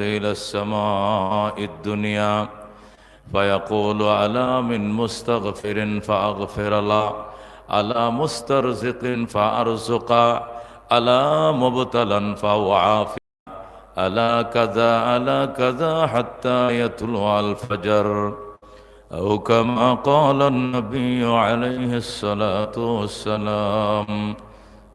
إلى السماء الدنيا فيقول على من مستغفر فأغفر له على مسترزق فأرزق على مبتلا فأعافي ألا كذا ألا كذا حتى يطلع الفجر أو كما قال النبي عليه الصلاة والسلام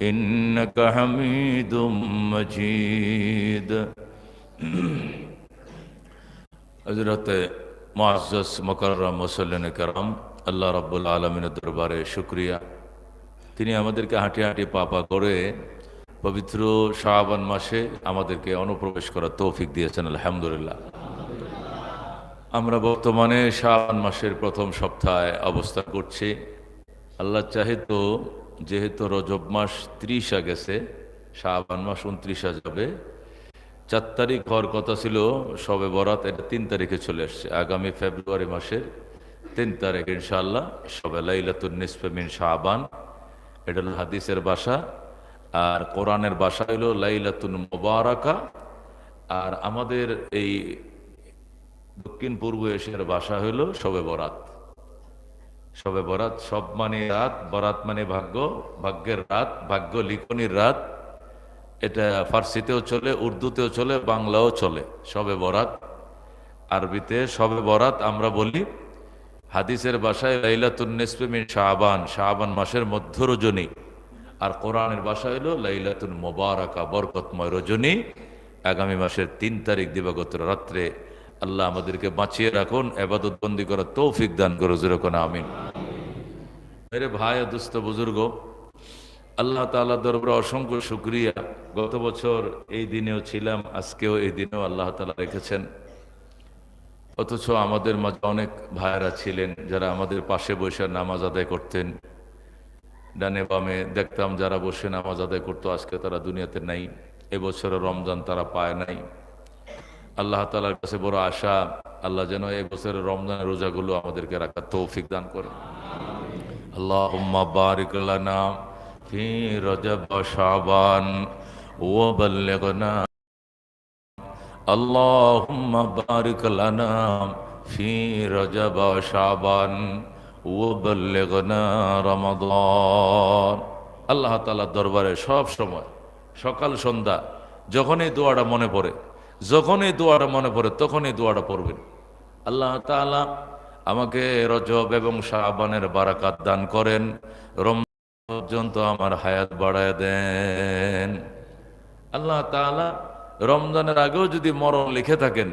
إنك حميد مجيد হজরত মুআজ্জাজ মুকাররম মুসল্লিন کرام আল্লাহ রাব্বুল আলমিনের দরবারে শুক্রিয়া তিনি আমাদেরকে হাঁটি হাঁটি পাপা করে পবিত্র শাহবান মাসে আমাদেরকে অনুপ্রবেশ করার তৌফিক দিয়েছেন আলহামদুলিল্লাহ আমরা বর্তমানে শাহবান মাসের প্রথম সপ্তাহে অবস্থান করছি আল্লাহ চাহে তো যেহেতু রজব মাস ত্রিশা গেছে শাহবান মাস উনত্রিশা যাবে। চার তারিখ হওয়ার কথা ছিল, সবে বরাত, এটা তিন তারিখে চলে আসছে। আগামী ফেব্রুয়ারি মাসের তিন তারিখ, ইনশাআল্লাহ, সবে লাইলাতুল নিসফে মিন শাহবান এটা হলো হাদিসের বাসা আর কোরআনের বাসা হলো লাইলাতুন মোবারকা। আর আমাদের এই দক্ষিণ পূর্ব এশিয়ার ভাষা হলো সবে বরাত। সবে বরাত, সব মানে রাত, বরাত মানে ভাগ্য, ভাগ্যের রাত, ভাগ্য লিখনির রাত। এটা ফার্সিতেও চলে, উর্দুতেও চলে, বাংলাও চলে, সবে বরাত। আরবিতে সবে বরাত আমরা বলি, হাদিসের বাসায় লাইলাতুন্নেসমিন শাহবান শাহবান মাসের মধ্য রজনী। আর কোরআনের বাসা হলো লাইলাতুন মোবারকা, বরকতময় রজনী। আগামী মাসের তিন তারিখ দিবাগত রাত্রে আল্লাহ আমাদেরকে বাঁচিয়ে রাখুন, এবাদত বন্দি করার তৌফিক দান করো যেরকম আমিন। মেরে ভাই দুস্থ বুজুর্গ, আল্লাহ তাআলা দরবারে অসংখ্য শুক্রিয়া। গত বছর এই দিনেও ছিলাম, আজকেও এই দিনেও আল্লাহ তালা রেখেছেন। অথচ আমাদের মাঝে অনেক ভাইয়েরা ছিলেন যারা আমাদের পাশে বসে নামাজ আদায় করতেন। ডানে বামে দেখতাম যারা বসে নামাজ আদায় করতো, আজকে তারা দুনিয়াতে নাই এবছরে রমজান তারা পায় নাই। আল্লাহ তালার কাছে বড় আশা আল্লাহ যেন এই বছরের রমজানের রোজাগুলো আমাদেরকে রাখার তৌফিক দান করে আল্লাহ বারিক লানা ফি রজব শাবান وبلغنا اللهم بارك لنا في رجب شعبان وبلغنا رمضان আল্লাহ তাআলার দরবারে সব সময় সকাল সন্ধ্যা যখনই দোয়াটা মনে পড়ে যখনই দোয়াটা মনে পড়ে, তখনই দোয়াটা পড়বেন। আল্লাহ তাআলা আমাকে রজব এবং শাহবানের বারাকাত দান করেন। রমজান পর্যন্ত আমার হায়াত বাড়ায় দেন। আল্লাহ তাআলা রমজানের আগেও যদি মরণ লিখে থাকেন,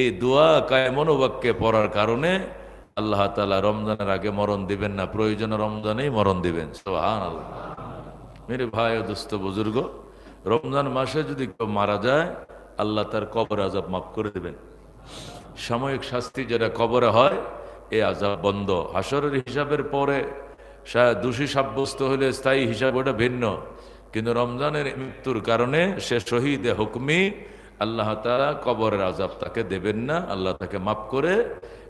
এই দোয়া কায়মনোবাক্যে পড়ার কারণে আল্লাহ তালা রমজানের আগে মরণ দিবেন না, প্রয়োজনে রমজানেই মরণ দিবেন। সোহান আল্লাহ মেরে ভাই ও বুজুর্গ, রমজান মাসে যদি কেউ মারা যায় আল্লাহ তার কবর আজাব মাফ করে দেবেন। সাময়িক শাস্তি যেটা কবরে হয়, এ আজাব বন্ধ। হাসরের হিসাবের পরে দোষী সাব্যস্ত হলে স্থায়ী হিসাব ওটা ভিন্ন। কিন্তু রমজানের মৃত্যুর কারণে সে শহীদে হুকমি আল্লাহ তারা কবরের আজাব তাকে দেবেন না। আল্লাহ তাকে মাফ করে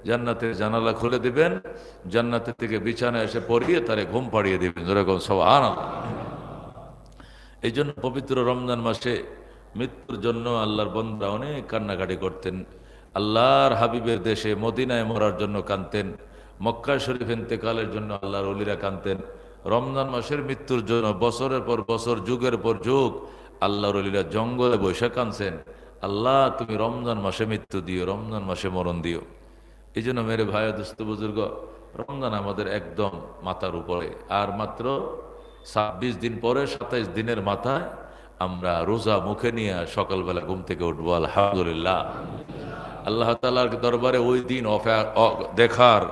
জান্নাতের জানালা খুলে দিবেন। জান্নাতের থেকে বিছানা এসে পড়িয়ে তারে ঘুম পাড়িয়ে দিবেন। যেরকম সব আনন্দ এই জন্য পবিত্র রমজান মাসে মৃত্যুর জন্য আল্লাহর বন্ধুরা অনেক কান্নাকাটি করতেন। আল্লাহর হাবিবের দেশে মদিনায় মরার জন্য কানতেন মক্কা শরীফ ইন্তেকালের জন্য আল্লাহর অলিরা কানতেন রমজান মাসের মৃত্যুর জন্য বছরের পর বছর, যুগের পর যুগ আল্লাহর অলিরা জঙ্গলে বসে কানছেন আল্লাহ, তুমি রমজান মাসে মৃত্যু দিও, রমজান মাসে মরণ দিও। এই জন্য মেরে ভাই দুস্থ বুজুর্গ, রমজান আমাদের একদম মাথার উপরে। আর মাত্র ছাব্বিশ দিন পরে সাতাইশ দিনের মাথায় আমরা রোজা মুখে নিয়ে সকালবেলা ঘুম থেকে উঠবো, আলহামদুলিল্লাহ। আল্লাহ তালার দরবারে ওই দিন দেখার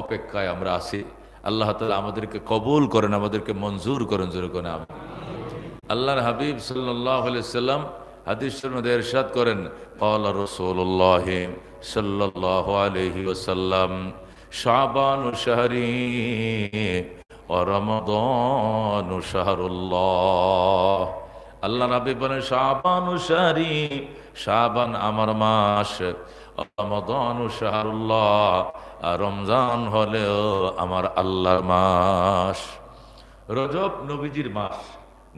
অপেক্ষায় আমরা আছি। আল্লাহ তালা আমাদেরকে কবুল করেন, আমাদেরকে মঞ্জুর করেন জোর করে আমি। আল্লাহর হাবিব সাল্লাম হাদিস করেন পাওয়ালা রসোল্লাহ শাহরুল্লাহ। আল্লাহ নবী বলেন, শাবান শাহরি, শাবান আমার মাস। রমাদান রমজান হলেও আমার আল্লাহর মাস। রজব নবীজির মাস।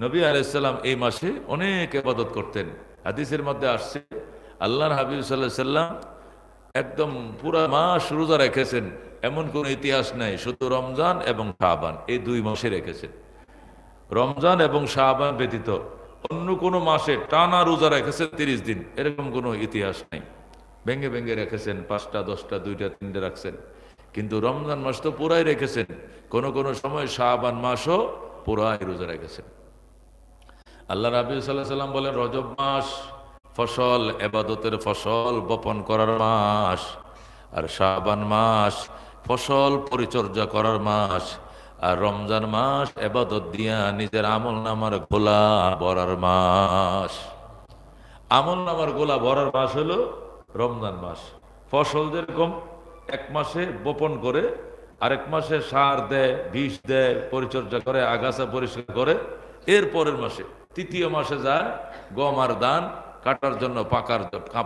নবী আলাইসাল্লাম এই মাসে অনেক আবাদত করতেন। হাদিসের মধ্যে আসছে, আল্লাহর হাবিব সাল্লাহ সাল্লাম একদম পুরা মাস রোজা রেখেছেন। এমন কোন ইতিহাস নাই, শুধু রমজান এবং শাহবান এই দুই মাসে রেখেছেন। রমজান এবং শাহবান ব্যতীত অন্য কোনো মাসে টানা রোজা রেখেছেন তিরিশ দিন, এরকম কোনো ইতিহাস নেই। ভেঙে ভেঙে রেখেছেন, পাঁচটা, দশটা, দুইটা, তিনটে রাখছেন। কিন্তু রমজান মাস তো পুরাই রেখেছেন। কোন কোন সময় শাহবান মাসও পুরাই রোজা রেখেছেন। আল্লাহ রাবি সাল্লাম বলেন, রজব মাস ফসল, এবাদতের ফসল বপন করার মাস। আর শাহবান মাস ফসল পরিচর্যা করার মাস। আর রমজান মাস এবাদত দিয়া নিজের আমল নামার গোলা বরার মাস। আমল নামার গোলা ভরার মাস হলো রমজান মাস। ফসল যেরকম এক মাসে বপন করে, আরেক মাসে সার দেয়, বিষ দেয়, পরিচর্যা করে, আগাছা পরিষ্কার করে, এর পরের মাসে, তৃতীয় মাসে যায় গম আর ধান কাটার জন্য, পাকার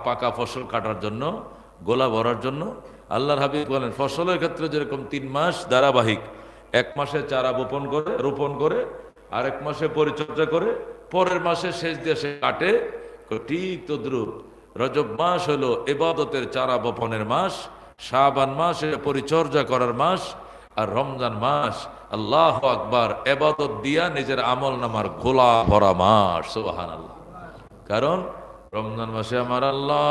পাকা ফসল কাটার জন্য, গোলা ভরার জন্য। আল্লাহর হাবিব বলেন, ফসলের ক্ষেত্রে যেরকম তিন মাস ধারাবাহিক এক মাসে চারা বপন করে, রোপণ করে, আরেক মাসে পরিচর্যা করে, পরের মাসে শেষ দেশে কাটে। ঠিক তদ্রুপ। রজব মাস হলো এবাদতের চারা বপনের মাস, শাবান মাস পরিচর্যা করার মাস, আর রমজান মাস, আল্লাহ আকবার, এবাদত দিয়া নিজের আমল নামার গোলা ভরা মাস সোহান আল্লাহ কারণ রমজান মাসে আমার আল্লাহ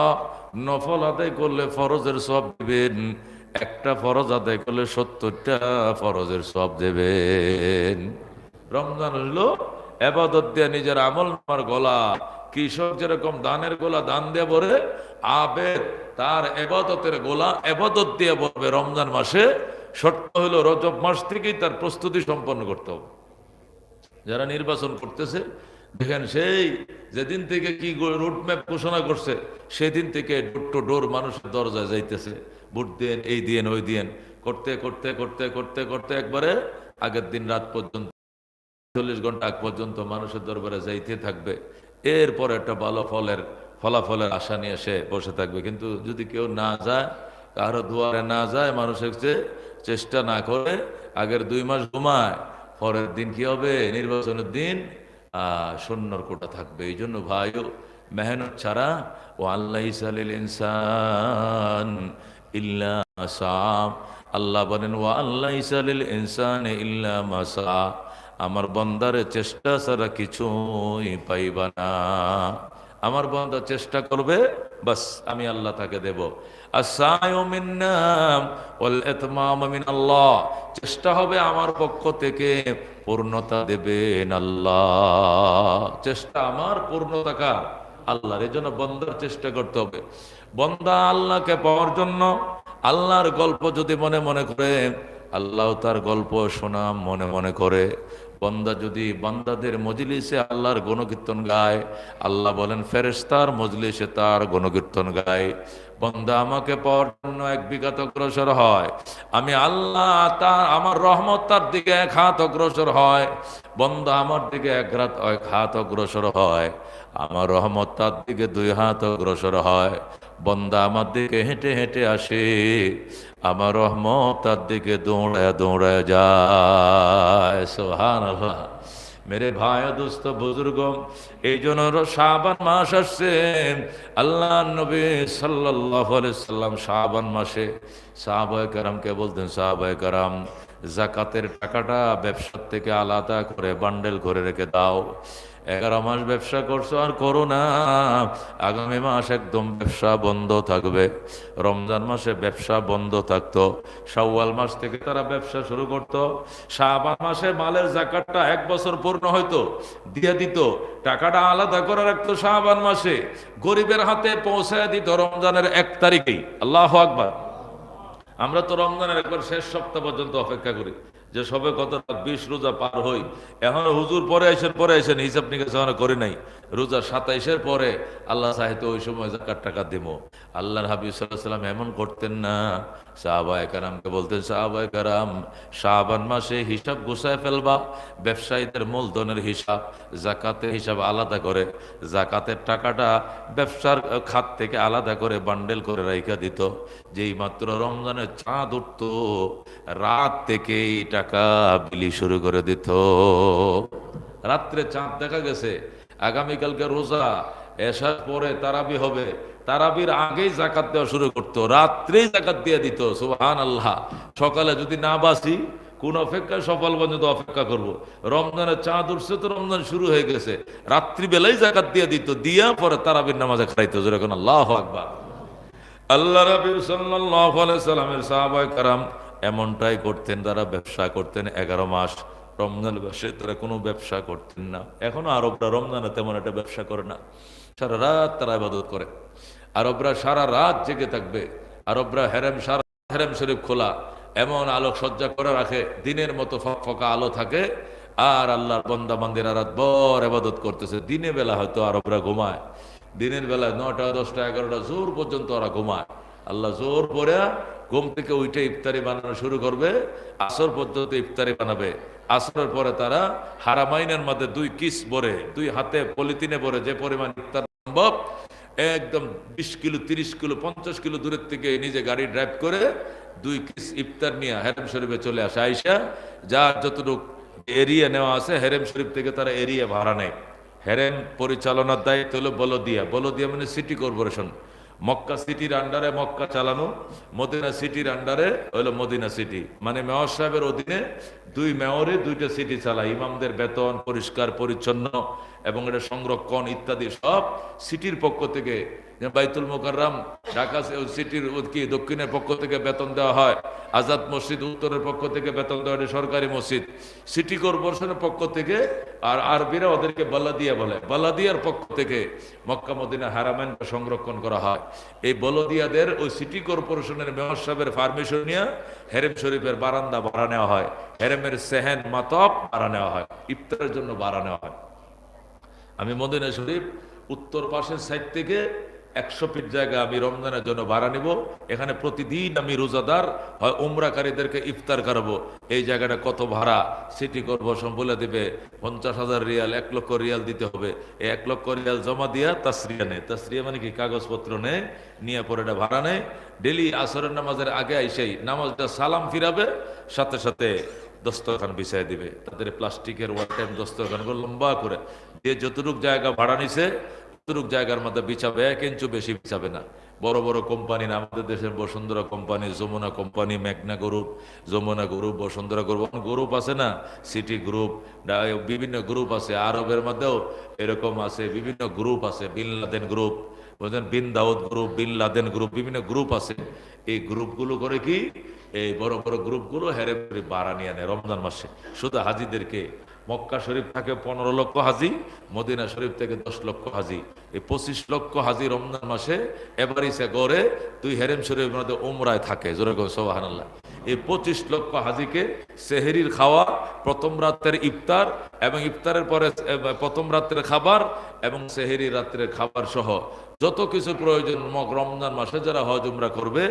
নফল আদায় করলে ফরজের সব দিবেন। একটা ফরজ আদায় করলে সত্তরটা ফরজের সব দেবেন। রমজান হলো এবাদত দিয়ে নিজের আমল নামার গলা, কৃষক যেরকম দানের গোলা দান দিয়ে ভরে, আবেদ তার এবাদতের গোলা এবাদত দিয়ে বলবে রমজান মাসে। শর্ত হলো রজব মাস থেকেই তার প্রস্তুতি সম্পন্ন করতে হবে। যারা নির্বাচন করতেছে, দেখেন সেই যেদিন থেকে কি রুট ম্যাপ ঘোষণা করছে, সেদিন থেকে ডোর টু ডোর মানুষের দরজায় যাইতেছে। ভোট দেন এই দিন ওই দিন করতে করতে করতে করতে করতে একবারে আগের দিন রাত পর্যন্ত, চল্লিশ ঘণ্টা আগ পর্যন্ত মানুষের দরবারে যাইতে থাকবে। এরপর একটা ভালো ফলের ফলাফলের আশা নিয়ে সে বসে থাকবে। কিন্তু যদি কেউ না যায়, কারও দুয়ারে না যায়, মানুষের যে চেষ্টা না করে, আগের দুই মাস ঘুমায়, পরের দিন কি হবে? নির্বাচনের দিন আহ সন্ন্যর কোটা থাকবে। এই জন্য ভাইও মেহনত ছাড়া ও আল্লাহ ইনসান ইল্লা মাসাম। আল্লাহ বলেন ও আল্লাহ ইসালিল ইনসান ইল্লা মাসা। আমার বন্দারে চেষ্টা ছাড়া কিছুই পাইবা না। আমার বন্দা চেষ্টা করবে, বাস আমি আল্লাহ তাকে দেব। আল্লাহ চেষ্টা হবে আমার পক্ষ থেকে পূর্ণতা দেবেন আল্লাহ। চেষ্টা আমার পূর্ণতা কার? আল্লাহর। জন্য বন্দার চেষ্টা করতে হবে। বন্দা আল্লাহকে পাওয়ার জন্য আল্লাহর গল্প যদি মনে মনে করে, আল্লাহ তার গল্প শোনা মনে মনে করে। বন্দা যদি বান্দাদের মজলিসে আল্লাহর গণকীর্তন গায়, আল্লাহ বলেন ফেরেস্তার মজলিসে তার গণকীর্তন গায়। বন্দা, আমাকে পাওয়ার জন্য এক বিঘাত অগ্রসর হয়। আমি আল্লাহ তার, আমার রহমত তার দিকে এক হাত অগ্রসর হয়। বন্দা, আমার দিকে এক হাত এক হাত অগ্রসর হয়। আমার রহমত তার দিকে দুই হাত অগ্রসর হয়। বন্দা আমার দিকে হেঁটে হেঁটে আসে, আমার রহমত তার দিকে দৌড়ায় দৌড়ায় যায়। সোহান মেরে ভাই দোস্ত বুজুর্গ, এই জন্য শাবান মাস আসছে। আল্লাহ নবী সাল্লাম শাবান মাসে সাহাবায় কারামকে বলতেন, সাহাবায় কারাম, জাকাতের টাকাটা ব্যবসার থেকে আলাদা করে বান্ডেল করে রেখে দাও। এগারো মাস ব্যবসা করছ আর করো না। আগামী মাস একদম ব্যবসা বন্ধ থাকবে। রমজান মাসে ব্যবসা বন্ধ থাকতো। শাওয়াল মাস থেকে তারা ব্যবসা শুরু করত। শাহবান মাসে মালের জাকাতটা এক বছর পূর্ণ হয়তো দিয়ে দিত। টাকাটা আলাদা করে রাখতো শাহবান মাসে। গরিবের হাতে পৌঁছায় দিত রমজানের এক তারিখেই। আল্লাহ আকবার। আমরা তো রমজানের একবার শেষ সপ্তাহ পর্যন্ত অপেক্ষা করি। যে সবে কত বিশ রোজা পার হই, এখন হুজুর পরে আইসেন পরে আইসেন হিসাব নিকাশ এখনও করে নাই। রোজা সাতাইশের পরে আল্লাহ সাহিত্য ওই সময় জাকাত টাকা দিব। আল্লাহর হাবিব সাল্লাম এমন করতেন না। সাহাবায় কারামকে বলতেন, সাহাবায় কারাম শাহবান মাসে হিসাব গুছায় ফেলবা। ব্যবসায়ীদের মূলধনের হিসাব, জাকাতের হিসাব আলাদা করে। জাকাতের টাকাটা ব্যবসার খাত থেকে আলাদা করে বান্ডেল করে রাইখা দিত। যেই মাত্র রমজানের চাঁদ উঠত, রাত থেকে এই টাকা বিলি শুরু করে দিত। রাত্রে চাঁদ দেখা গেছে। আগামীকালকে রোজা এসার পরে তারাবি হবে। তারাবির আগেই জাকাত দেওয়া শুরু করতো, রাত্রেই জাকাত দিয়ে দিত সুহান আল্লাহ সকালে যদি না বাসি, কোন অপেক্ষায় সফল পর্যন্ত অপেক্ষা করব। রমজানের চাঁদ উঠছে তো রমজান শুরু হয়ে গেছে। রাত্রিবেলাই জাকাত দিয়ে দিত, দিয়া পরে তারাবির নামাজে খাইতো যেরকম আল্লাহ আকবার। আল্লাহ রাবির সাল্লাহ সাল্লামের সাহাবাই কারাম এমনটাই করতেন তারা ব্যবসা করতেন এগারো মাস। রমজান মাসে তারা কোনো ব্যবসা করতেন না। এখনও আরবরা রমজানে তেমন একটা ব্যবসা করে না। সারা রাত তারা ইবাদত করে। আরবরা সারা রাত জেগে থাকবে। আরবরা হেরেম সারা হেরেম শরীফ খোলা। এমন আলোক সজ্জা করে রাখে। দিনের মতো ফকা আলো থাকে। আর আল্লাহর বন্দা বান্দিরা রাত বর এবাদত করতেছে। দিনে বেলা হয়তো আরবরা ঘুমায়। দিনের বেলায় নটা দশটা, এগারোটা, জোর পর্যন্ত ওরা ঘুমায়। আল্লাহ জোর পরে ঘুম থেকে উঠে ইফতারি বানানো শুরু করবে, আসর পর্যন্ত ইফতারি বানাবে। আসরের পরে তারা হারামাইনের মধ্যে দুই কিস ভরে, দুই হাতে পলিথিনে ভরে যে পরিমাণ ইফতার সম্ভব, একদম বিশ কিলো, তিরিশ কিলো, পঞ্চাশ কিলো দূরের থেকে নিজে গাড়ি ড্রাইভ করে দুই কিস ইফতার নিয়ে হেরেম শরীফে চলে আসে আইসা যার যতটুকু এরিয়া নেওয়া আছে, হেরেম শরীফ থেকে তারা এরিয়া ভাড়া নেয়। হেরেম পরিচালনার দায়িত্ব হলো বলদিয়া। বলদিয়া মানে সিটি কর্পোরেশন মক্কা সিটির আন্ডারে মক্কা চালানো, মদিনা সিটির আন্ডারে হলো মদিনা সিটি। মানে মেয়র সাহেবের অধীনে দুই মেয়রে দুইটা সিটি চালায়। ইমামদের বেতন পরিষ্কার, পরিচ্ছন্ন এবং এটা সংরক্ষণ ইত্যাদি সব সিটির পক্ষ থেকে, বাইতুল মোকাররাম, ঢাকা সিটির কি দক্ষিণের পক্ষ থেকে বেতন দেওয়া হয়। আজাদ মসজিদ উত্তরের পক্ষ থেকে বেতন দেওয়া সরকারি মসজিদ। সিটি কর্পোরেশনের পক্ষ থেকে আর আরবিরা ওদেরকে বাল্লাদিয়া বলে। বাল্লাদিয়ার পক্ষ থেকে মক্কা মদিনা হারামেন সংরক্ষণ করা হয়। এই বলদিয়াদের ওই সিটি কর্পোরেশনের মেয়র সাহেবের পারমিশন নিয়ে হেরেম শরীফের বারান্দা ভাড়া নেওয়া হয়। হেরেমের সেহেন মাতব ভাড়া নেওয়া হয়। ইফতারের জন্য ভাড়া নেওয়া হয়। আমি মদিনা শরীফ উত্তর পাশের সাইড থেকে একশো ফিট জায়গা আমি রমজানের জন্য ভাড়া নিব। এখানে প্রতিদিন আমি রোজাদার হয় উমরাকারীদেরকে ইফতার করাবো। এই জায়গাটা কত ভাড়া? সিটি কর্পোরেশন বলে দেবে, পঞ্চাশ হাজার রিয়াল, এক লক্ষ রিয়াল দিতে হবে। এই এক লক্ষ রিয়াল জমা দিয়া তাসরিয়া নেয় তাসরিয়া মানে কি? কাগজপত্র নেয় নিয়ে পরে এটা ভাড়া নেয় ডেলি আসরের নামাজের আগে আইসেই নামাজটা সালাম ফিরাবে, সাথে সাথে দস্তরখান বিছাই দিবে। তাদের প্লাস্টিকের ওয়ান টাইম দস্তরখান লম্বা করে। যে যতটুক জায়গা ভাড়া নিছে ততটুক জায়গার মধ্যে বিছাবে, এক ইঞ্চু বেশি বিছাবে না। বড় বড় কোম্পানি না, আমাদের দেশের বসুন্ধরা কোম্পানি, যমুনা কোম্পানি, মেঘনা group, Jamuna group, Bashundhara group group আছে না? সিটি গ্রুপ বিভিন্ন গ্রুপ আছে। আরবের মধ্যেও এরকম আছে, বিভিন্ন গ্রুপ আছে, বিন লাদেন গ্রুপ, বুঝলেন? Bin Daud group, bin Laden group, বিভিন্ন গ্রুপ আছে। এই গ্রুপগুলো করে কি? এই বড় বড় গ্রুপগুলো হেরে বাড়া নিয়ে নেয় রমজান মাসে। শুধু হাজিদেরকে মক্কা শরীফ থাকে পনেরো লক্ষ হাজি, মদিনা শরীফ থেকে দশ লক্ষ হাজি। এই পঁচিশ লক্ষ হাজি রমজান মাসে এবারই সে গড়ে দুই হেরেম শরীফের মধ্যে ওমরায় থাকে। জোরে সোহান আল্লাহ এই পঁচিশ লক্ষ হাজিকে সেহেরির খাওয়া, প্রথম রাত্রের ইফতার এবং ইফতারের পরে প্রথম রাত্রের খাবার এবং সেহেরি রাত্রের খাবার সহ যত কিছু প্রয়োজন রমজান মাসে যারা হজ উমরা করবে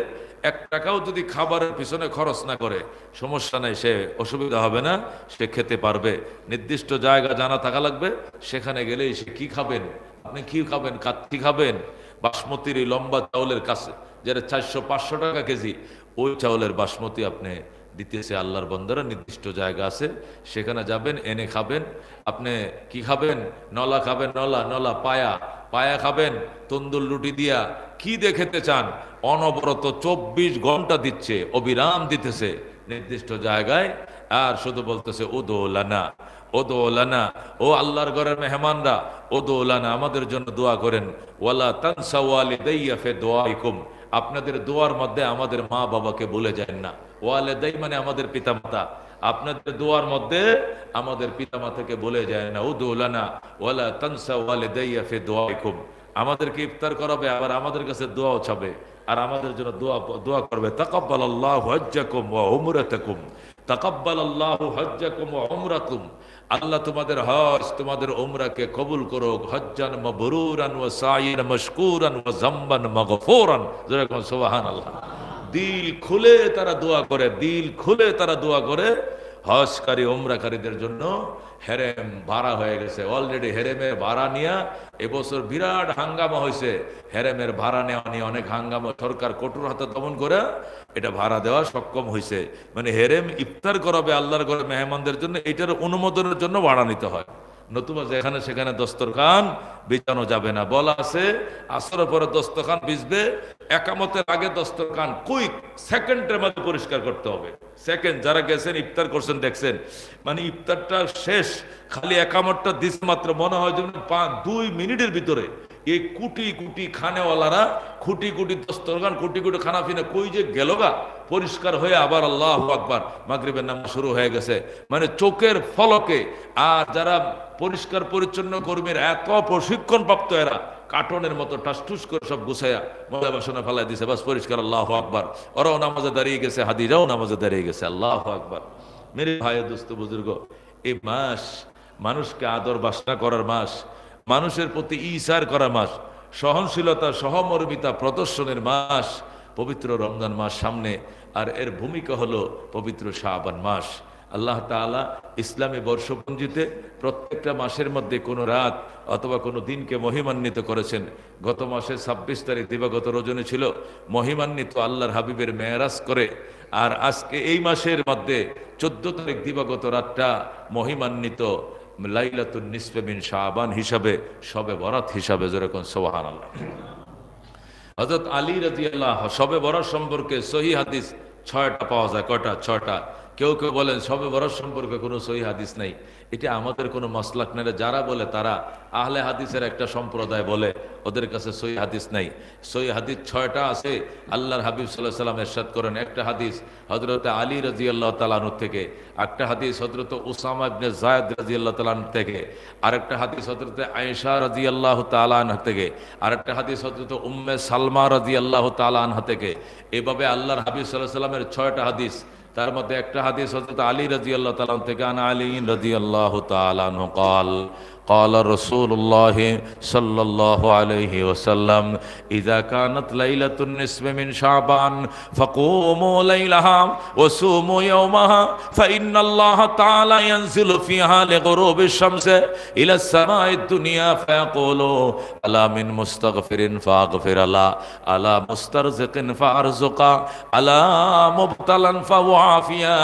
এক টাকাও যদি খাবারের পিছনে খরচ না করে, সমস্যা নেই, সে অসুবিধা হবে না, সে খেতে পারবে। নির্দিষ্ট জায়গা জানা থাকা লাগবে, সেখানে গেলেই সে কি খাবেন? আপনি কি খাবেন? কাত্তি খাবেন? বাসমতির এই লম্বা চাউলের কাছে, যেটা চারশো পাঁচশো টাকা কেজি, ওই চাউলের বাসমতি আপনি দিতেছে আল্লাহর বন্দরে, নির্দিষ্ট জায়গা আছে, সেখানে যাবেন, এনে খাবেন। আপনি কি খাবেন? নলা খাবেন? নলা নলা, পায়া। পায়া খাবেন, তন্দুর রুটি দিয়া কি দেখেতে চান? অনবরত চব্বিশ ঘণ্টা দিচ্ছে, অবিরাম দিতেছে। নির্দিষ্ট জায়গায় আর শুধু বলতেছে ও দোলানা ও দোলানা ও আল্লাহর ঘরের মেহমানরা ও দোলানা আমাদের জন্য দোয়া করেন। ওয়ালা তানসা ওয়ালিদাইয়া ফে দোয়াইকুম। আপনাদের দোয়ার মধ্যে আমাদের মা বাবাকে বলে যায় না। ওয়ালে দেই মানে আমাদের পিতামাতা। আপনাদের দোয়ার মধ্যে আমাদের পিতামাতাকে বলে যায় না ও দোলানা ওয়ালা তানসা ওয়ালে দেইয়া ফে দোয়াইকুম। আমাদেরকে ইফতার করাবে, আবার আমাদের কাছে দোয়াও চাবে, আর আমাদের জন্য দোয়া দোয়া করবে তাকাব্বাল আল্লাহ হজ্জাকুম ওয়া উমরাতাকুম তাকাব্বাল আল্লাহ হজ্জাকুম ওয়া উমরাকুম। আল্লাহ তোমাদের হজ, তোমাদের উমরাকে কবুল করো হজ্জান মাবরুরান ওয়া সাইয়ান মাশকুরান ওয়া জামবান মাগফুরান। সুবহানাল্লাহ। দিল খুলে তারা দোয়া করে, দিল খুলে তারা দোয়া করে, হজকারী ওমরাকারীদের জন্য হেরেম ভাড়া হয়ে গেছে। অলরেডি হেরেমের ভাড়া নিয়ে এবছর বিরাট হাঙ্গামা হয়েছে। হেরেমের ভাড়া নেওয়া নিয়ে অনেক হাঙ্গামা সরকার কঠোর হাতে দমন করে এটা ভাড়া দেওয়া সক্ষম হয়েছে। মানে হেরেম ইফতার করাবে আল্লাহর ঘরে মেহমানদের জন্য, এটার অনুমোদনের জন্য ভাড়া নিতে হয়। নতুবা যেখানে সেখানে দস্তরখান বিছানো যাবে না। বলা আছে, আসরের পরে দস্তরখান বিছবে একামতের আগে দস্তরখান কুইক সেকেন্ডের মধ্যে পরিষ্কার করতে হবে। সেকেন্ড যারা গেছেন, ইফতার করছেন, দেখছেন। মানে ইফতারটা শেষ, খালি একামতটা দিস মাত্র, মনে হয় যেন পা- দুই মিনিটের ভিতরে। এই কুটি কুটি খানেওয়ালারা, খুঁটি কুটি দস্তরখান কুটি কুটি খানা ফিনা কই যে গেল গা? পরিষ্কার হয়ে আবার আল্লাহ আকবার, মাগরিবের নাম শুরু হয়ে গেছে। মানে চোখের ফলকে, আর যারা পরিষ্কার পরিচ্ছন্ন কর্মীর এত প্রশিক্ষণ প্রাপ্ত এরা কার্টনের মতো টাসটুস করে সব গুছাইয়া ময়লা বাসনে ফেলাই দিছে। বাস পরিষ্কার, আল্লাহ আকবার। ওরাও নামাজে দাঁড়িয়ে গেছে, হাদিরাও নামাজে দাঁড়িয়ে গেছে, আল্লাহ আকবার। মেরে ভাই, দোস্ত, বুজুর্গ, এই মাস মানুষকে আদর বাসনা করার মাস, মানুষের প্রতি ইসার করা মাস, সহনশীলতা, সহমর্মিতা প্রদর্শনের মাস, পবিত্র রমজান মাস সামনে, আর এর ভূমিকা হলো পবিত্র শাহবান মাস। আল্লাহ তাআলা ইসলামী বর্ষপঞ্জিতে প্রত্যেকটা মাসের মধ্যে কোনো রাত অথবা কোনো দিনকে মহিমান্বিত করেছেন। গত মাসের ছাব্বিশ তারিখ দিবাগত রজনী ছিল। মহিমান্বিত আল্লাহর হাবিবের মেয়ারাজ করে। আর আজকে এই মাসের মধ্যে চোদ্দ তারিখ দিবাগত রাতটা মহিমান্বিত লাইলাতুন নিসফে বিন শাহবান হিসাবে, সবে বরাত হিসাবে যেরকম সোহান আল্লাহ হজরত আলী রাজি আল্লাহ সবে বরাত সম্পর্কে সহি হাদিস ছয়টা পাওয়া যায়। কয়টা? ছয়টা। কেউ কেউ বলেন, সবে বরাত সম্পর্কে কোনো সহি হাদিস নাই। এটা আমাদের কোনো মাসলাক নেই যারা বলে তারা আহলে হাদিসের একটা সম্প্রদায় বলে, ওদের কাছে সহি হাদিস নাই। সহি হাদিস ছয়টা আছে। আল্লাহর হাবিব সাল্লাহ সাল্লাম এরশাদ করেন। একটা হাদিস হজরত আলী রাজি আল্লাহ তালানুর থেকে, একটা হাদিস হজরত উসামা ইবনে জায়দ রাজি আল্লাহ তালান থেকে, আরেকটা হাদিস হজরত আয়েশা রাজি আল্লাহ তালান থেকে, আরেকটা হাদিস হজরত উম্মে সালমা রাজি আল্লাহ তালান থেকে। এভাবে আল্লাহর হাবিব সাল্লাহ সাল্লামের ছয়টা হাদিস তার মধ্যে একটা হাদিস হজরত আলী রাজি আল্লাহ তালাম থেকে, আন আলী রাজি আল্লাহ তালান قال رسول الله صلى الله عليه وسلم إذا كانت ليلة النصف من شعبان فقوموا ليلها وصوموا يومها فإن الله تعالى ينزل فيها لغروب الشمس إلى السماء الدنيا فيقول ألا من مستغفر فأغفر له ألا مسترزق فأرزق ألا مبتلا فوعافيا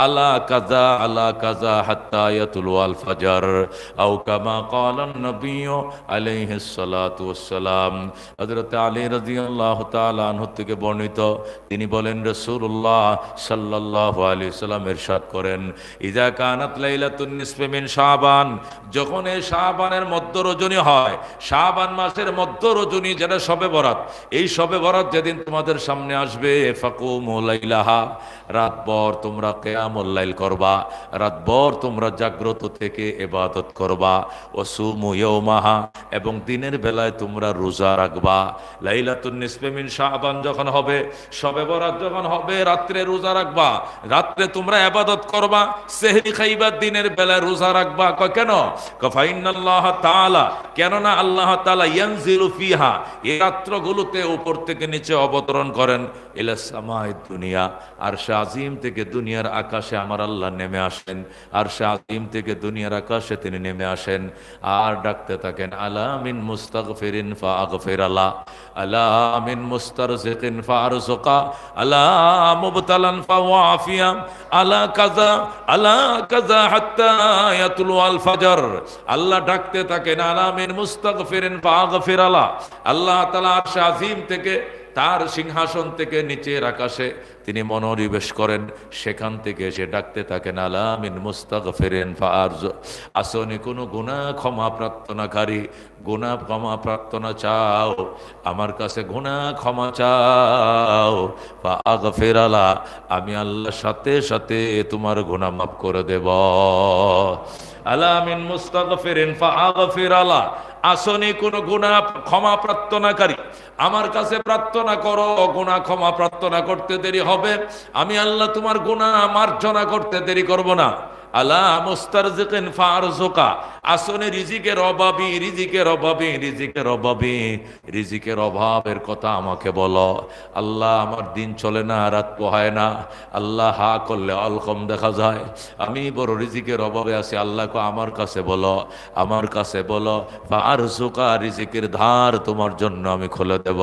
ألا كذا ألا كذا حتى يطلع الفجر أو كما কামা কালান নবীও আলাইহি সালাতু ওয়াসসালাম। হযরত আলী রাদিয়াল্লাহু তাআলা আনহু থেকে বর্ণিত, তিনি বলেন, রাসূলুল্লাহ সাল্লাল্লাহু আলাইহি সাল্লাম ইরশাদ করেন ইজা কানাত লাইলাতুন নিসফি মিন শাবান যখন এই শাবানের মধ্য রজনী হয়, শাবান মাসের মধ্য রজনী যেটা সবে বরাত, এই সবে বরাত যেদিন তোমাদের সামনে আসবে, ফাকুমু লাইলাহা রাতভর তোমরা কেয়ামুল লাইল করবা, রাত রাতভর তোমরা জাগ্রত থেকে এবাদত করবা। এবং দিনের বেলায় তোমরা রোজা রাখবা। লাইলাতুন নিসফে মিন শাবান যখন হবে, সবে বরাত যখন হবে, রাত্রে রোজা রাখবা। রাত্রে তোমরা ইবাদত করবা, সেহরি খাইবা, দিনের বেলায় রোজা রাখবা। কেন? কফাইনাল্লাহ কেননা আল্লাহ ইয়ানজিলু ফিহা, এই রাত্রগুলোতে উপর থেকে নিচে অবতরণ করেন সামাই দুনিয়া। আর থেকে দুনিয়ার আকাশে আমার আল্লাহ নেমে আসেন। আর সে আজিম থেকে দুনিয়ার আকাশে তিনি নেমে আসেন। আর ডাকতে থাকেন আলামিন মুস্তাগফিরিন ফাগফির আলা আলামিন মুস্তারজিকিন ফারজুকা আলা মুবতালান ফাওয়াফিয়া, আলা কাযা আলা কাযা হাত্তা ইয়াতলু আল ফজর। আল্লাহ ডাকতে থাকেন আলামিন মুস্তাগফিরিন ফাগফির আলা আল্লাহ তাআলা আরশ আজিম থেকে, তার সিংহাসন থেকে নিচের আকাশে তিনি মনোনিবেশ করেন, সেখান থেকে এসে ডাকতে থাকেন আলামিন মুস্তাক ফেরেন ফারজ আসনি কোনো গুণা ক্ষমা প্রার্থনাকারী গুণা ক্ষমা প্রার্থনা চাও, আমার কাছে গুণা ক্ষমা চাও। বা আগ ফেরালা আমি আল্লাহর সাথে সাথে তোমার গুণা মাফ করে দেব। আলামিন মুস্তাক ফেরেন ফা আগ ফেরালা আসনে কোনো গুণা ক্ষমা প্রার্থনাকারী, আমার কাছে প্রার্থনা করো গুণা ক্ষমা প্রার্থনা করতে দেরি হবে আমি আল্লাহ তোমার গোনা মার্জনা করতে দেরি করব না। আলা মুস্তারজিকিন ফারজুকা আসনে রিজিকের রিজিকের রিজিকের রিজিকের অভাবের কথা আমাকে বলো। আল্লাহ আমার দিন চলে না, রাত পোহায় না। আল্লাহ হা করলে অলকম দেখা যায়। আমি বড় রিজিকের অভাবে আছি, আল্লাহকে আমার কাছে বলো, আমার কাছে বলো ফারজুকা রিজিকের ধার তোমার জন্য আমি খুলে দেব।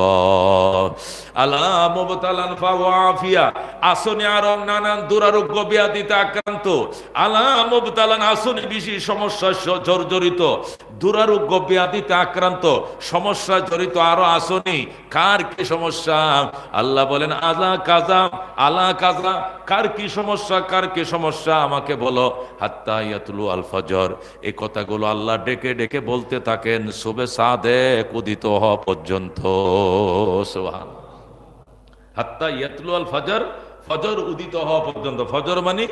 আল্লাহ মুবতালান ফাওয়াফিয়া আসনে আরও নানান দুরারোগ্য ব্যাধিতে আক্রান্ত। আলা আল্লাহ বলেন, আলা কাজা আলা কাজা, কার কি সমস্যা, কার কি সমস্যা? আমাকে বলো। হাত্তা ইয়াতলু আল ফজর। এই কথাগুলো আল্লাহ ডেকে ডেকে বলতে থাকেন শুভে সাদে উদিত হওয়া পর্যন্ত। সোহান হাত্তা ইয়াতলু আল ফজর ফজর উদিত হওয়া পর্যন্ত। ফজর মানে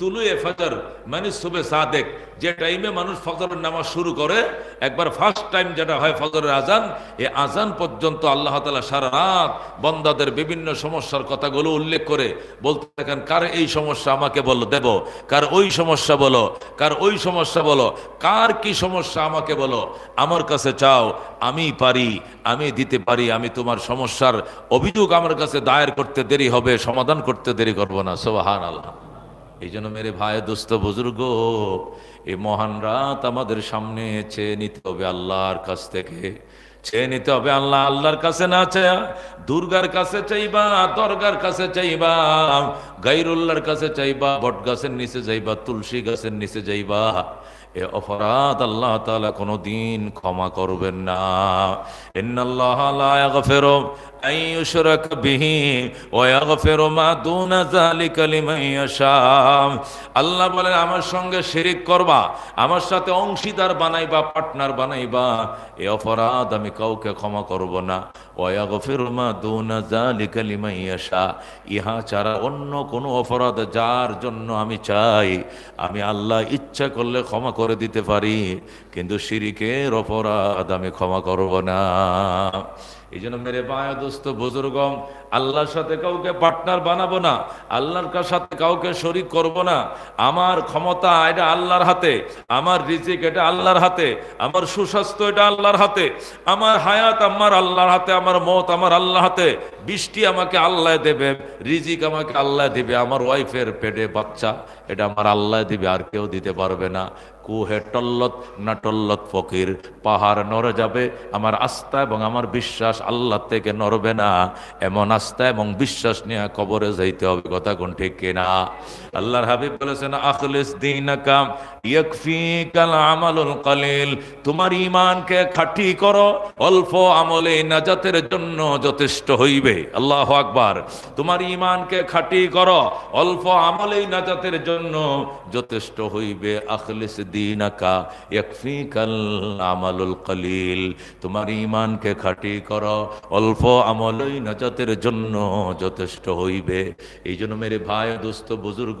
তুলুয়ে ফজর মানে শুভে সাদেক। যে টাইমে মানুষ ফজরের নামাজ শুরু করে, একবার ফার্স্ট টাইম যেটা হয় ফজরের আজান এই আজান পর্যন্ত আল্লাহ তালা সারা রাত বন্দাদের বিভিন্ন সমস্যার কথাগুলো উল্লেখ করে বলতে থাকেন, কার এই সমস্যা আমাকে বলো, দেব। কার ওই সমস্যা বলো, কার ওই সমস্যা বলো, কার কি সমস্যা আমাকে বলো। আমার কাছে চাও, আমি পারি, আমি দিতে পারি, আমি তোমার সমস্যার অভিযোগ আমার কাছে দায়ের করতে দেরি হবে, সমাধান করতে দেরি করব না। সোহান আল্লাহ এই জন্য মেরে ভাই দোস্ত বুজুর্গ এই মহান রাত আমাদের সামনে চেয়ে নিতে হবে আল্লাহর কাছ থেকে। চেয়ে নিতে হবে আল্লাহ, আল্লাহর কাছে না চায়া, দুর্গার কাছে চাইবা, দরগার কাছে চাইবা, গাইরুল্লাহর কাছে চাইবা, বট গাছের নিচে যাইবা, তুলসী গাছের নিচে যাইবা। এ অপরাধ আল্লাহ তালা কোনো দিন ক্ষমা করবেন না। ইউশরাক বিহি ওয়া ইয়াগফিরু মা দুনা যালিকা লিমান ইয়াশা আল্লাহ বলেন, আমার সঙ্গে শিরিক করবা, আমার সাথে অংশীদার বানাইবা, পার্টনার বানাইবা। এ অপরাধ আমি কাউকে ক্ষমা করব না। ওয়া ইয়াগফিরু মা দুনা যালিকা লিমান ইয়াশা। ইহা ছাড়া অন্য কোনো অপরাধ যার জন্য আমি চাই, আমি আল্লাহ ইচ্ছা করলে ক্ষমা করে দিতে পারি, কিন্তু শিরিকের অপরাধ আমি ক্ষমা করব না। এই জন্য মেরে বায়া দোস্ত, বুজুর্গম, আল্লাহর সাথে কাউকে পার্টনার বানাবো না, আল্লাহর সাথে কাউকে শরিক করব না। আমার ক্ষমতা এটা আল্লাহর হাতে, আমার রিজিক এটা আল্লাহর হাতে, আমার সুস্বাস্থ্য এটা আল্লাহর হাতে, আমার হায়াত আমার আল্লাহর হাতে, আমার মত আমার আল্লাহ হাতে, বৃষ্টি আমাকে আল্লাহ দেবে, রিজিক আমাকে আল্লাহ দিবে, আমার ওয়াইফের পেটে বাচ্চা, এটা আমার আল্লাহ দিবে, আর কেউ দিতে পারবে না। কুহে টল্লত, না টল্লত ফকির, পাহাড় নড়ে যাবে, আমার আস্থা এবং আমার বিশ্বাস আল্লাহ থেকে নড়বে না। এমন আস্থা এবং বিশ্বাস নিয়ে কবরে যাইতে হবে, কথা কোন ঠিক কিনা? আল্লাহর হাবিব বলেছেন, আখলিস দিনাকা ইয়াকফিকাল আমালুল কালিল। তোমার ঈমানকে খাঁটি করো, অল্প আমলে নাজাতের জন্য যথেষ্ট হইবে। আল্লাহু আকবার। তোমার ঈমানকে খাঁটি করো, অল্প আমলেই নাজাতের জন্য যথেষ্ট হইবে। আখলিস দিনাকা ইয়াকফিকাল আমালুল কালিল। তোমার ঈমানকে খাঁটি করো, অল্প আমলেই নাজাতের জন্য যথেষ্ট হইবে। এই জন্য মেরে ভাই, দোস্ত, বুজুর্গ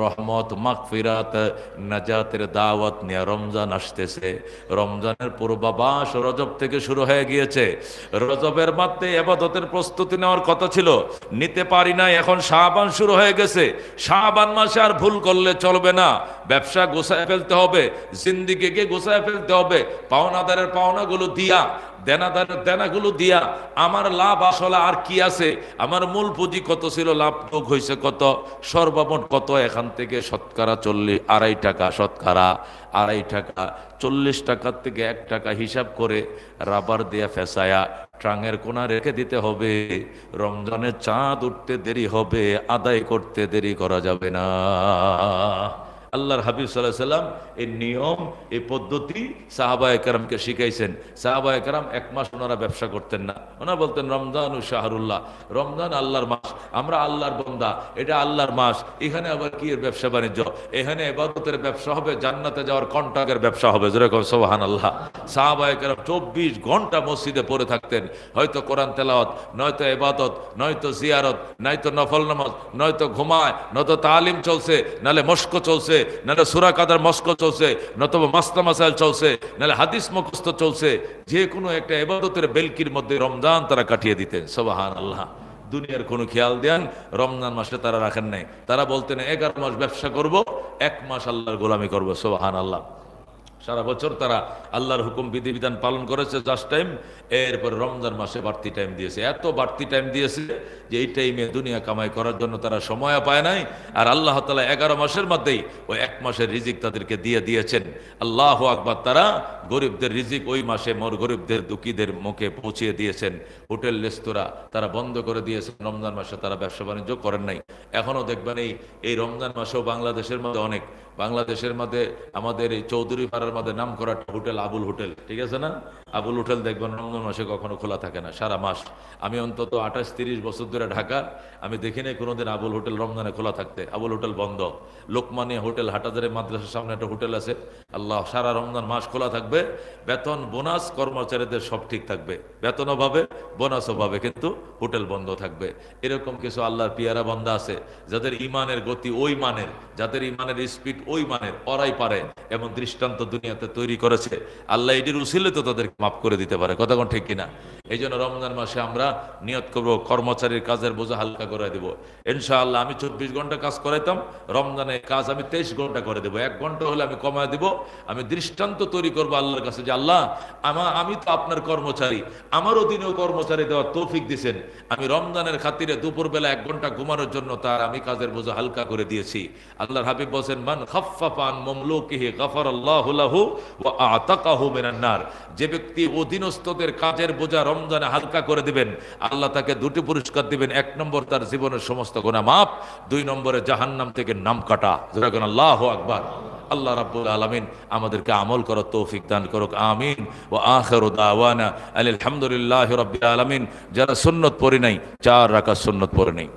রহমত মাগফিরাত নাজাতের দাওয়াত নিয়ে রমজান আসতেছে। রমজানের পূর্বাবাস রজব থেকে শুরু হয়ে গিয়েছে। রজবের মধ্যে এবাদতের প্রস্তুতি নেওয়ার কথা ছিল। নিতে পারি না এখন শাহবান শুরু হয়ে গেছে। শাহবান মাসে আর ভুল করলে চলবে না। ব্যবসা গোছায় ফেলতে হবে, জিন্দিগিকে গোছায় ফেলতে হবে। পাওনাদারের পাওনাগুলো দিয়া, দেনাদারের দেনাগুলো দিয়া, আমার লাভ আসলে আর কি আছে? আমার মূল পুঁজি কত ছিল? লাভ হয়েছে কত? সর্বমোট কত? এখান থেকে শতকরা চল্লিশ আড়াই টাকা শতকরা, আড়াই টাকা, চল্লিশ টাকার থেকে এক টাকা হিসাব করে রাবার দিয়া ফেসায়া, ট্রাঙের কোনা রেখে দিতে হবে, রমজানের চাঁদ উঠতে দেরি হবে, আদায় করতে দেরি করা যাবে না। আল্লাহর হাবিব সাল্লাহ সাল্লাম এই নিয়ম এই পদ্ধতি সাহাবা একরামকে শিখাইছেন। সাহাবা একরাম এক মাস ওনারা ব্যবসা করতেন না। ওনারা বলতেন, রমজান ও শাহরুল্লাহ, রমজান আল্লাহর মাস, আমরা আল্লাহর বন্দা, এটা আল্লাহর মাস, এখানে আবার কি এর ব্যবসা বাণিজ্য? এখানে এবাদতের ব্যবসা হবে, জান্নাতে যাওয়ার কন্ট্রাক্টের ব্যবসা হবে। যেরকম সোহান আল্লাহ সাহাবা একরাম চব্বিশ ঘণ্টা মসজিদে পড়ে থাকতেন। হয়তো কোরআন তেলাওয়াত, নয়তো এবাদত নয়তো জিয়ারত, নয়তো নফল নামাজ, নয়তো ঘুমায়, নয়তো তালিম চলছে, নালে মস্ক চলছে নাহলে সুরা কাদার মস্ক চলছে, নতবা মাস্তা মাসাইল চলছে, নাহলে হাদিস মকস্ত চলছে। যে কোনো একটা এবাদতের বেলকির মধ্যে রমজান তারা কাটিয়ে দিতেন। সবাহান আল্লাহ দুনিয়ার কোনো খেয়াল দেন, রমজান মাসে তারা রাখেন নাই। তারা বলতেন, এগারো মাস ব্যবসা করব, এক মাস আল্লাহর গোলামি করব। সোহান আল্লাহ সারা বছর তারা আল্লাহর হুকুম, বিধিবিধান পালন করেছে জাস্ট টাইম এরপর রমজান মাসে বাড়তি টাইম দিয়েছে। এত বাড়তি টাইম দিয়েছে যে এই টাইমে দুনিয়া কামাই করার জন্য তারা সময় পায় নাই। আর আল্লাহ তালা এগারো মাসের মধ্যেই ওই এক মাসের রিজিক তাদেরকে দিয়ে দিয়েছেন। আল্লাহ আকবার, তারা গরিবদের রিজিক ওই মাসে মোর গরিবদের দুঃখীদের মুখে পৌঁছিয়ে দিয়েছেন। হোটেল, রেস্তোরাঁ তারা বন্ধ করে দিয়েছেন। রমজান মাসে তারা ব্যবসা বাণিজ্য করেন নাই। এখনও দেখবেন এই এই রমজান মাসেও বাংলাদেশের মধ্যে অনেক বাংলাদেশের মধ্যে আমাদের এই চৌধুরী পাড়ার মধ্যে নাম করা একটা হোটেল আবুল হোটেল, ঠিক আছে না? আবুল হোটেল দেখবেন রমজান মাসে কখনো খোলা থাকে না, সারা মাস। আমি অন্তত আঠাশ তিরিশ বছর ধরে ঢাকা, আমি দেখি নাই কোনোদিন আবুল হোটেল রমজানে খোলা থাকতে। আবুল হোটেল বন্ধ। লোকমানিয়া হোটেল, হাটাজারে মাদ্রাসার সামনে একটা হোটেল আছে। আল্লাহ, সারা রমজান মাস খোলা থাকবে। বেতন, বোনাস, কর্মচারীদের সব ঠিক থাকবে। বেতনও পাবে, বোনাসও পাবে, কিন্তু হোটেল বন্ধ থাকবে। এরকম কিছু আল্লাহর পিয়ারা বন্ধা আছে, যাদের ইমানের গতি ওই মানের, যাদের ইমানের স্পিড ওই মানের, ওরাই পারে, এমন দৃষ্টান্ত দুনিয়াতে তৈরি করেছে। আল্লাহ এটির উসিলে তো তাদেরকে মাফ করে দিতে পারে, কথা কোন ঠিক কিনা? এই জন্য রমজান মাসে আমরা নিয়ত করব, কর্মচারীর কাজের বোঝা হালকা করে দেব। ইনশাআল্লাহ আমি চব্বিশ ঘণ্টা কাজ করাইতাম, রমজানে কাজ আমি তেইশ ঘণ্টা করে দেবো। এক ঘণ্টা হলে আমি কমায় দিব, আমি দৃষ্টান্ত তৈরি করব আল্লাহর কাছে যে, আল্লাহ আমার আমি তো আপনার কর্মচারী আমার অধীনেও কর্মচারী দেওয়ার তৌফিক দিছেন। আমি রমজানের খাতিরে দুপুরবেলা এক ঘণ্টা ঘুমানোর জন্য তার আমি কাজের বোঝা হালকা করে দিয়েছি। আল্লাহর হাবিব বলছেন, মান খাফফাফান মামলুকিহি গাফারাল্লাহু লাহু ওয়া আতাকাহু মিনান নার। যে ব্যক্তি অধীনস্থদের কাজের বোঝা রমজানে হালকা করে দিবেন, আল্লাহ তাকে দুটি পুরস্কার দিবেন। এক নম্বর তার জীবনের সমস্ত গোনা মাপ দুই নম্বরে জাহান্নাম থেকে নাম কাটা। যেরকম আল্লাহু আকবার। আল্লাহ রাব্বুল আলামিন আমাদেরকে আমল করার তৌফিক দান করুক, আমিন। ও আখিরু দাওয়ানা আলহামদুলিল্লাহি রাব্বিল আলামিন। যারা সুন্নত পড়ি নাই, চার রাকাত সুন্নত পড়ে নাই।